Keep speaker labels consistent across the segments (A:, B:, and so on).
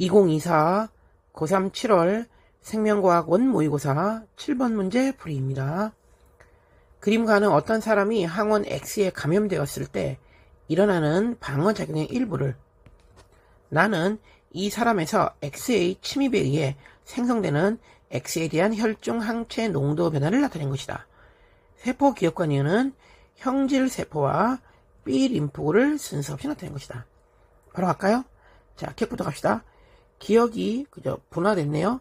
A: 2024 고3 7월 생명과학 원 모의고사 7번 문제 풀이입니다. 그림과는 어떤 사람이 항원 X에 감염되었을 때 일어나는 방어작용의 일부를 나는 이 사람에서 X의 침입에 의해 생성되는 X에 대한 혈중 항체 농도 변화를 나타낸 것이다. 세포 기억관 이유는 형질 세포와 B 림프구를 순서 없이 나타낸 것이다. 바로 갈까요? 자, 기억부터 갑시다. 기억이 그저 분화됐네요.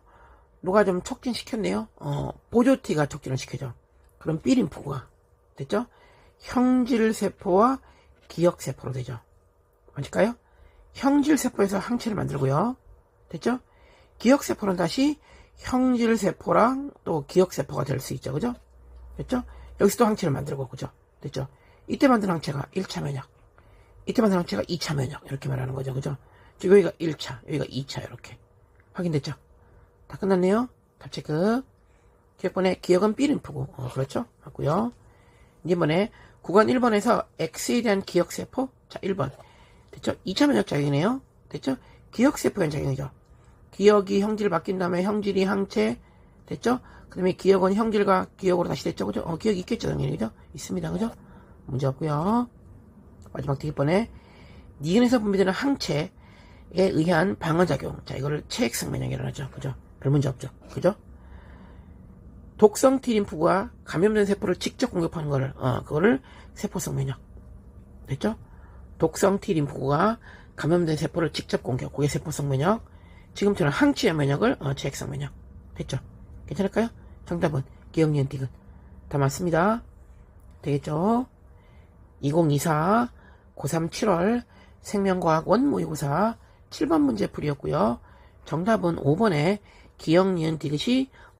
A: 누가 좀 촉진시켰네요. 어, 보조티가 촉진을 시켜줘. 그럼 B 림프구가 됐죠? 형질 세포와 기억 세포로 되죠. 맞을까요? 형질 세포에서 항체를 만들고요. 됐죠? 기억 세포는 다시 형질 세포랑 또 기억 세포가 될 수 있죠. 그죠? 됐죠? 여기서 또 항체를 만들고 그죠? 됐죠? 이때 만든 항체가 1차 면역. 이때 만든 항체가 2차 면역. 이렇게 말하는 거죠. 그죠? 여기가 1차, 여기가 2차 이렇게. 확인됐죠? 다 끝났네요. 답 체크. 기억번에 기억은 B림프고. 어, 그렇죠? 맞고요. 이번에 구간 1번에서 X에 대한 기억세포. 자, 1번. 됐죠? 2차 면역작용이네요. 됐죠? 기억세포 현작용이죠. 기억이 형질 바뀐 다음에 형질이 항체. 됐죠? 그 다음에 기억은 형질과 기억으로 다시 됐죠? 그죠? 어, 기억이 있겠죠, 당연히. 그죠? 있습니다. 그죠? 문제 없고요 마지막 뒷번에 니은에서 분비되는 항체에 의한 방어작용. 자, 이거를 체액성 면역이라고 하죠. 그죠? 별 문제 없죠. 그죠? 독성 T림프가 감염된 세포를 직접 공격하는 거를, 어, 그거를 세포성 면역. 됐죠? 독성 T림프가 감염된 세포를 직접 공격. 그게 세포성 면역. 지금처럼 항체의 면역을, 어, 체액성 면역. 됐죠? 괜찮을까요? 정답은 기억니은 디귿. 다 맞습니다. 되겠죠? 2024 고3 7월 생명과학 원 모의고사 7번 문제 풀이였고요. 정답은 5번에 기억 니은 디귿이